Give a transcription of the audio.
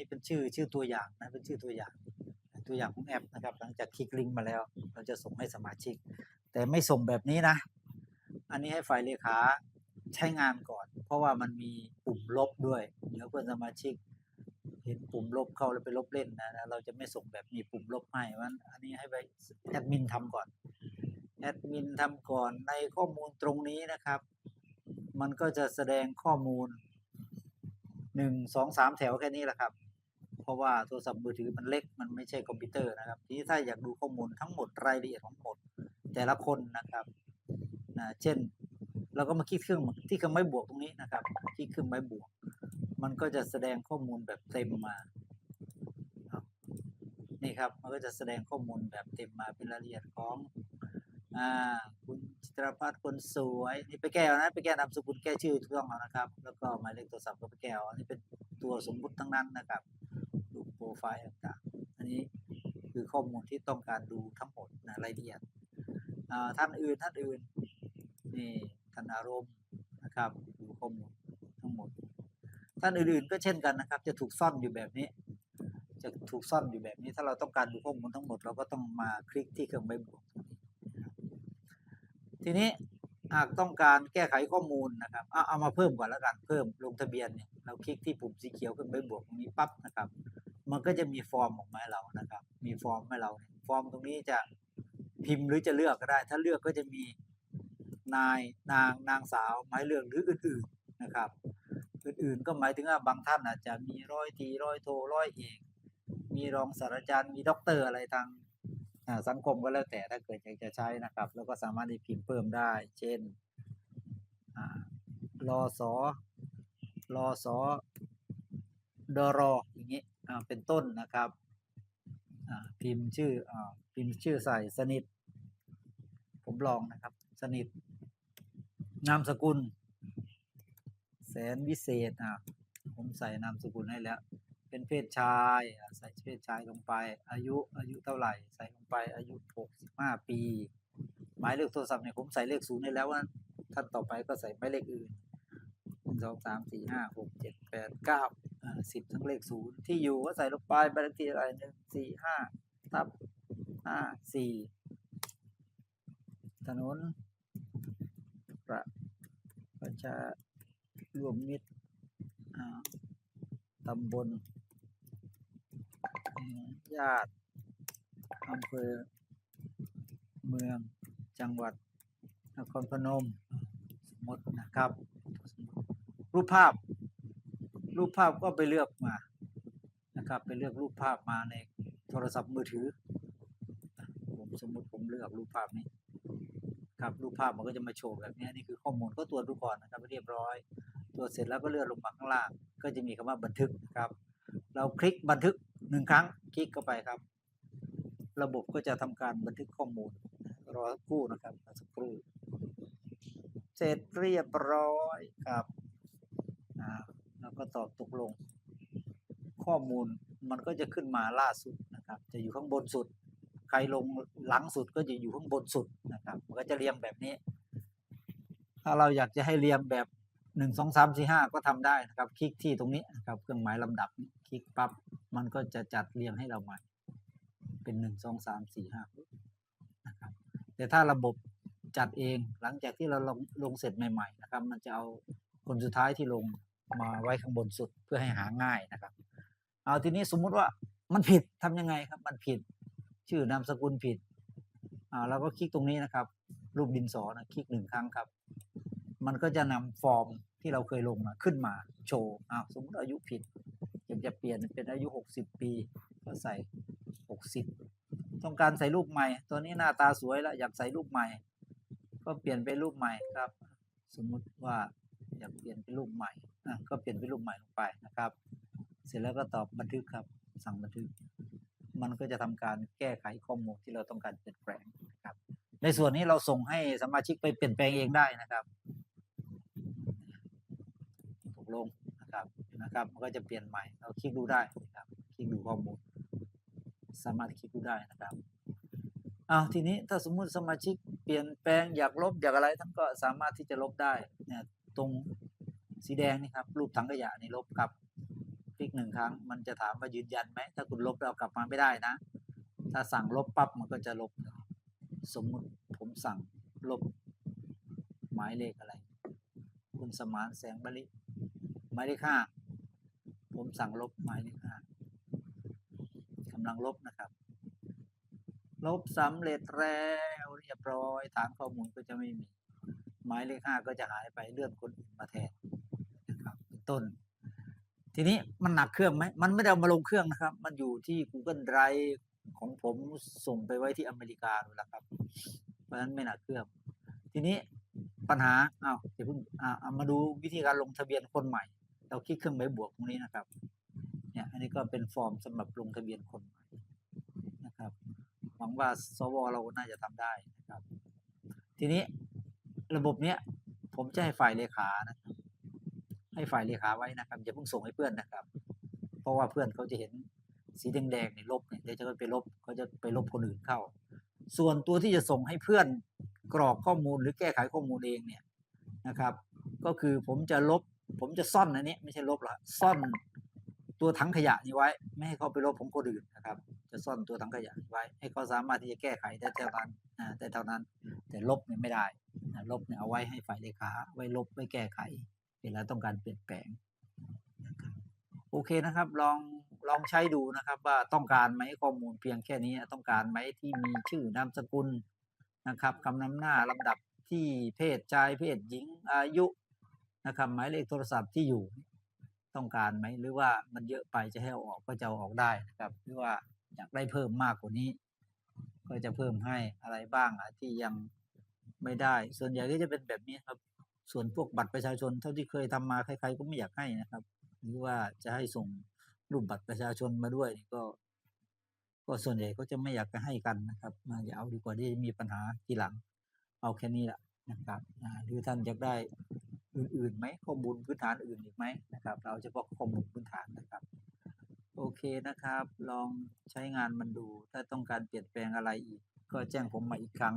นี่เป็นชื่อชื่อตัวอย่างนะเป็นชื่อตัวอย่าง ตัวอย่างของแอปนะครับ หลังจากคลิกลิงก์มาแล้ว เราจะส่งให้สมาชิก แต่ไม่ส่งแบบนี้นะ อันนี้ให้ฝ่ายเลขาใช้งานก่อน เพราะว่ามันมีปุ่มลบด้วย เดี๋ยวเพื่อนสมาชิก เห็นปุ่มลบเข้าแล้วไปลบเล่นนะเราจะไม่ส่งแบบมีปุ่มลบให้วันอันนี้ให้ไปแอดมินทำก่อนแอดมินทำก่อนในข้อมูลตรงนี้นะครับ มันก็จะแสดงข้อมูลหนึ่งสองสามแถวแค่นี้แหละครับ ราะว่าโทรศัพท์มือถือมันเล็กมันไม่ใช่คอมพิวเตอร์นะครับ ทีนี้ถ้าอยากดูข้อมูลทั้งหมดรายละเอียดของหมดแต่ละคนนะครับนะเช่น เราก็มาคลิกเครื่องที่เครื่องไม้บวกตรงนี้นะครับคลิกเครื่องไม้บวก มันก็จะแสดงข้อมูลแบบเต็มมาครับนี่ครับมันก็จะแสดงข้อมูลแบบเต็มมาเป็นรายละเอียดของอ่าคุณจิตรพัฒน์คนสวยนี่ไปแก้วนะไปแก้นามสกุลแก้ชื่อถูกต้องแล้วนะครับ แล้วก็หมายเลขโทรศัพท์ก็ไปแก้วอันนี้เป็นตัวสมมุติทั้งนั้นนะครับ ปโปรไฟล์ต่างๆ อันนี้คือข้อมูลที่ต้องการดูทั้งหมดนะรายละเอียดท่านอื่นท่านอื่นนี่ท่านอารมณ์นะครับดูข้อมูลทั้งหมด ท่านอื่นๆก็เช่นกันนะครับ จะถูกซ่อนอยู่แบบนี้ จะถูกซ่อนอยู่แบบนี้ ถ้าเราต้องการดูข้อมูลทั้งหมด เราก็ต้องมาคลิกที่เครื่องใบบวกทีนี้หากต้องการแก้ไขข้อมูลนะครับเอาเอามาเพิ่มก่อนแล้วกันเพิ่มลงทะเบียนเนี่ยเราคลิกที่ปุ่มสีเขียวเครื่องใบบวกตรงนี้ปั๊บนะครับ มันก็จะมีฟอร์มออกมาให้เรานะครับ มีฟอร์มให้เรา ฟอร์มตรงนี้จะพิมพ์หรือจะเลือกก็ได้ ถ้าเลือกก็จะมีนายนางนางสาวหมายเลือกหรืออื่นๆนะครับ อื่นๆก็หมายถึงว่าบางท่านอาจจะมีร้อยตีร้อยโทร้อยเอกมีรองศาสตราจารย์มีด็อกเตอร์อะไรทางสังคมก็แล้วแต่ถ้าเกิดอยากจะใช้นะครับ แล้วก็สามารถที่พิมพ์เพิ่มได้ เช่นรอสอรอสอดอรออย่างนี้ เป็นต้นนะครับพิมพ์ชื่ออพิมพ์ชื่อใส่สนิท ผมลองนะครับ สนิท นามสกุล แสนวิเศษอะผมใส่นามสกุลให้แล้ว เป็นเพศชายใส่เพศชายลงไป อายุอายุเท่าไหร่ ใส่ลงไปอายุหกสิบห้าปี หมายเลขโทรศัพท์เนี่ยผมใส่เลขศูนย์ให้แล้วว่าท่านต่อไปก็ใส่หมายเลขอื่นหนึ่งสองสามสี่ห้าหกเจ็ดแปดเก้า สิบทั้งเลขศูนย์ที่อยู่ก็ใส่ลงไปบ้านทีอะไรหนึ่งสี่ห้าทับห้าสี่ถนนประประชารวมมิตรอ่าตำบลญาติอำเภอเมืองจังหวัดนครพนม สมมตินะครับ รูปภาพ รูปภาพก็ไปเลือกมานะครับไปเลือกรูปภาพมาในโทรศัพท์มือถือ ผมสมมติผมเลือกรูปภาพนี้ครับรูปภาพมันก็จะมาโชว์แบบนี้นี่คือข้อมูลก็ตรวจดูก่อนนะครับเรียบร้อยตรวจเสร็จแล้วก็เลื่อนลงมาข้างล่าง ก็จะมีคำว่าบันทึกนะครับ เราคลิกบันทึกหนึ่งครั้ง คลิกเข้าไปครับ ระบบก็จะทำการบันทึกข้อมูลรอสักครู่นะครับสักครู่ เสร็จเรียบร้อยครับ ตอบตกลง ข้อมูลมันก็จะขึ้นมาล่าสุดนะครับ จะอยู่ข้างบนสุด ใครลงหลังสุดก็จะอยู่ข้างบนสุดนะครับ มันก็จะเรียงแบบนี้ ถ้าเราอยากจะให้เรียงแบบหนึ่งสองสามสี่ห้าก็ทำได้นะครับ คลิกที่ตรงนี้นะครับ เครื่องหมายลำดับ คลิกปั๊บมันก็จะจัดเรียงให้เราใหม่ เป็นหนึ่งสองสามสี่ห้านะครับ แต่ถ้าระบบจัดเองหลังจากที่เราลงลงเสร็จใหม่ ๆ นะครับ มันจะเอาคนสุดท้ายที่ลง มาไว้ข้างบนสุดเพื่อให้หาง่ายนะครับ เอาทีนี้สมมุติว่ามันผิดทำยังไงครับ มันผิด ชื่อนามสกุลผิดอ่าเราก็คลิกตรงนี้นะครับ รูปดินสอนะคลิกหนึ่งครั้งครับ มันก็จะนำฟอร์มที่เราเคยลงนะขึ้นมาโชว์อ้าวสมมติอายุผิดอยากจะเปลี่ยนเป็นอายุหกสิบปี ก็ใส่หกสิบต้องการใส่รูปใหม่ ตัวนี้หน้าตาสวยแล้วอยากใส่รูปใหม่ ก็เปลี่ยนเป็นรูปใหม่ครับ สมมุติว่า อยากเปลี่ยนเป็นรูปใหม่อะก็เปลี่ยนเป็นรูปใหม่ลงไปนะครับ เสร็จแล้วก็ตอบบันทึกครับ สั่งบันทึก มันก็จะทำการแก้ไขข้อมูลที่เราต้องการเปลี่ยนแปลงนะครับ ในส่วนนี้เราส่งให้สมาชิกไปเปลี่ยนแปลงเองได้นะครับตกลงนะครับนะครับ มันก็จะเปลี่ยนใหม่ เราคลิกดูได้นะครับ คลิกดูข้อมูล สามารถคลิกดูได้นะครับอ้าวทีนี้ถ้าสมมุติสมาชิกเปลี่ยนแปลงอยากลบอยากอะไรท่านก็สามารถที่จะลบได้เนี่ย ตรงสีแดงนี่ครับ รูปถังขยะนี่ลบครับ คลิกหนึ่งครั้ง มันจะถามว่ายืนยันไหม ถ้าคุณลบแล้วเอากลับมาไม่ได้นะ ถ้าสั่งลบปั๊บมันก็จะลบ สมมุติผมสั่งลบ หมายเลขอะไร คุณสมานแสงบริหมายเลขห้าผมสั่งลบหมายเลขห้ากำลังลบนะครับ ลบสำเร็จแล้วเรียบร้อย ฐานข้อมูลก็จะไม่มี หมายเลขห้าก็จะหายไปเลื่อนคนอื่นมาแทนนะครับเป็นต้น ทีนี้มันหนักเครื่องไหมมันไม่ได้มาลงเครื่องนะครับ มันอยู่ที่ Google Drive ของผมส่งไปไว้ที่อเมริกาแหละครับ เพราะฉะนั้นไม่หนักเครื่อง ทีนี้ปัญหาอ้าวเดี๋ยวเพิ่งอ่าเอามาดูวิธีการลงทะเบียนคนใหม่ เราคลิกเครื่องหมายบวกตรงนี้นะครับ เนี่ยอันนี้ก็เป็นฟอร์มสำหรับลงทะเบียนคนใหม่นะครับหวังว่าสวเราน่าจะทำได้นะครับ ทีนี้ ระบบเนี้ย ผมจะให้ฝ่ายเลขานะให้ฝ่ายเลขาไว้นะครับอย่าเพิ่งส่งให้เพื่อนนะครับ เพราะว่าเพื่อนเขาจะเห็นสีแดงๆในลบเนี่ยเดี๋ยวจะไปลบเขาจะไปลบคนอื่นเข้า ส่วนตัวที่จะส่งให้เพื่อนกรอกข้อมูลหรือแก้ไขข้อมูลเองเนี่ยนะครับ ก็คือผมจะลบ ผมจะซ่อนอันนี้ไม่ใช่ลบหรอกซ่อนตัวถังขยะนี้ไว้ ไม่ให้เขาไปลบของคนอื่นนะครับ จะซ่อนตัวถังขยะไว้ ให้เขาสามารถที่จะแก้ไขได้เท่านั้นอ่าได้เท่านั้น แต่ลบเนี่ยไม่ได้ นะลบเนี่ยเอาไว้ให้ฝ่ายเลขาไว้ลบไว้แก้ไข เวลาต้องการเปลี่ยนแปลงนะครับโอเคนะครับ ลองลองใช้ดูนะครับ ว่าต้องการไหมข้อมูลเพียงแค่นี้ต้องการไหมที่มีชื่อนามสกุลนะครับคำนำหน้าลำดับที่เพศชายเพศหญิงอายุนะครับหมายเลขโทรศัพท์ที่อยู่ต้องการไหมหรือว่ามันเยอะไปจะให้ออกก็จะออกได้นะครับหรือว่าอยากได้เพิ่มมากกว่านี้ ก็จะเพิ่มให้อะไรบ้างอะที่ยัง ไม่ได้ ส่วนใหญ่ก็จะเป็นแบบนี้ครับ ส่วนพวกบัตรประชาชนเท่าที่เคยทำมาใครๆก็ไม่อยากให้นะครับหรือว่าจะให้ส่งรูปบัตรประชาชนมาด้วยก็ ก็ส่วนใหญ่ก็จะไม่อยากจะให้กันนะครับมาอย่าเอาดีกว่าที่จะมีปัญหาทีหลัง เอาแค่นี้แหละนะครับหรือท่านอยากได้อื่นๆไหมข้อมูลพื้นฐานอื่นอีกไหมนะครับ เราเฉพาะข้อมูลพื้นฐานนะครับโอเคนะครับ ลองใช้งานมันดู ถ้าต้องการเปลี่ยนแปลงอะไรอีก ก็แจ้งผมมาอีกครั้ง